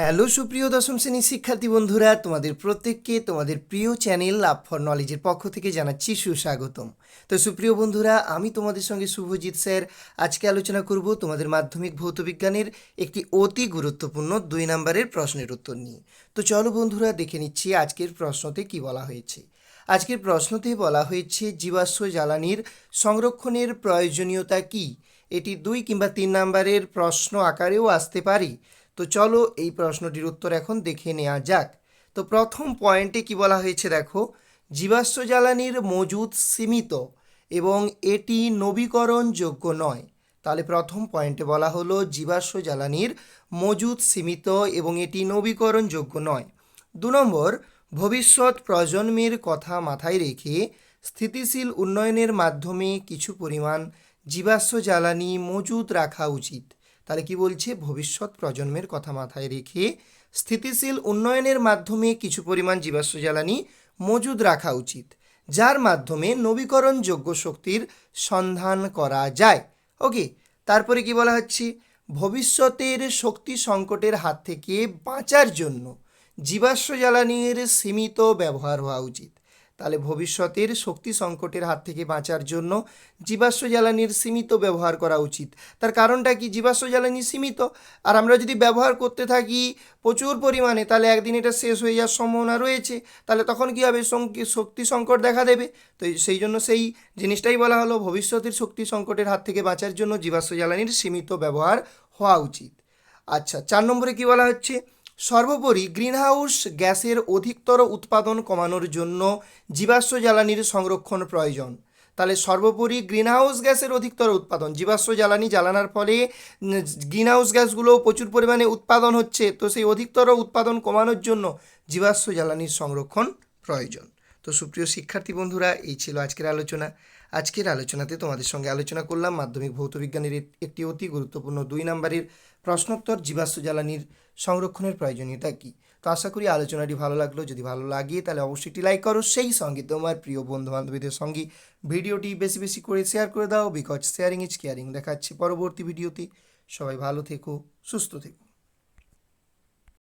Hello সুপ্রিয় দশম শ্রেণির শিক্ষার্থী বন্ধুরা, তোমাদের প্রত্যেককে তোমাদের প্রিয় চ্যানেল লাভ ফর নলেজের পক্ষ থেকে জানাচ্ছি সুস্বাগতম। তো সুপ্রিয় বন্ধুরা, আমি তোমাদের সঙ্গে শুভজিৎ স্যার। আজকে আলোচনা করব তোমাদের মাধ্যমিক ভৌতবিজ্ঞানের একটি অতি গুরুত্বপূর্ণ দুই নম্বরের প্রশ্নের উত্তর নিয়ে। তো চলো বন্ধুরা, দেখে নিচ্ছি আজকের প্রশ্নতে কি বলা হয়েছে। আজকের প্রশ্নতে বলা হয়েছে, জীবাশ্ম জ্বালানির সংরক্ষণের প্রয়োজনীয়তা কি? এটি দুই কিংবা তিন নম্বরের প্রশ্ন আকারেও আসতে পারে। তো চলো এই প্রশ্নটির উত্তর এখন দেখে নেওয়া যাক। তো প্রথম পয়েন্টে কি বলা হয়েছে দেখো, জীবাশ্ম জ্বালানির মজুদ সীমিত এবং এটি নবীকরণযোগ্য নয়। তাহলে প্রথম পয়েন্টে বলা হলো জীবাশ্ম জ্বালানির মজুদ সীমিত এবং এটি নবীকরণযোগ্য নয়। দু নম্বর, ভবিষ্যৎ প্রজন্মের কথা মাথায় রেখে স্থিতিশীল উন্নয়নের মাধ্যমে কিছু পরিমাণ জীবাশ্ম জ্বালানি মজুদ রাখা উচিত। তাহলে কি বলছে? ভবিষ্যৎ প্রজন্মের কথা মাথায় রেখে স্থিতিশীল উন্নয়নের মাধ্যমে কিছু পরিমাণ জীবাশ্ম জ্বালানি মজুদ রাখা উচিত, যার মাধ্যমে নবীকরণযোগ্য শক্তির সন্ধান করা যায়। ওকে তারপরে কি বলা হচ্ছে? ভবিষ্যতের শক্তি সংকটের হাত থেকে বাঁচার জন্য জীবাশ্ম জ্বালানির সীমিত ব্যবহার হওয়া উচিত। তাহলে ভবিষ্যতের শক্তি সংকটের হাত থেকে বাঁচার জন্য জীবাশ্ম জ্বালানির সীমিত ব্যবহার করা উচিত। তার কারণটা কি? জীবাশ্ম জ্বালানি সীমিত। আর আমরা যদি ব্যবহার করতে থাকি প্রচুর পরিমাণে, তাহলে একদিন এটা শেষ হয়ে যাওয়ার সম্ভাবনা রয়েছে। তাহলে তখন কী হবে? শক্তি সংকট দেখা দেবে। তো সেই জন্য সেই জিনিসটাই বলা হলো, ভবিষ্যতের শক্তি সংকটের হাত থেকে বাঁচার জন্য জীবাশ্ম জ্বালানির সীমিত ব্যবহার হওয়া উচিত। আচ্ছা চার নম্বরে কি বলা হচ্ছে? সর্বোপরি গ্রিনহাউস গ্যাসের অধিকতর উৎপাদন কমানোর জন্য জীবাশ্ম জ্বালানির সংরক্ষণ প্রয়োজন। তাহলে সর্বোপরি গ্রিনহাউস গ্যাসের অধিকতর উৎপাদন, জীবাশ্ম জ্বালানি জ্বালানোর ফলে গ্রিনহাউস গ্যাসগুলো প্রচুর পরিমাণে উৎপাদন হচ্ছে, তো সেই অধিকতর উৎপাদন কমানোর জন্য জীবাশ্ম জ্বালানির সংরক্ষণ প্রয়োজন। তো সুপ্রিয় শিক্ষার্থী বন্ধুরা, এই ছিল আজকের আলোচনা। আজকের আলোচনাতে তোমাদের সঙ্গে আলোচনা করলাম মাধ্যমিক ভৌতবিজ্ঞানের এক- একটি অতি গুরুত্বপূর্ণ দুই নম্বরের প্রশ্নোত্তর জীবাশ্ম জ্বালানির সংরক্ষণের প্রয়োজনীয়তা কী? তো আশা করি আলোচনাটি ভালো লাগল। যদি ভালো লাগে তাহলে অবশ্যই একটি লাইক করো। সেই সঙ্গে তোমার প্রিয় বন্ধু বান্ধবীদের সঙ্গে ভিডিওটি বেশি বেশি করে শেয়ার করে দাও। বিকজ শেয়ারিং ইজ কেয়ারিং দেখাচ্ছি পরবর্তী ভিডিওতে। সবাই ভালো থেকো, সুস্থ থেকো।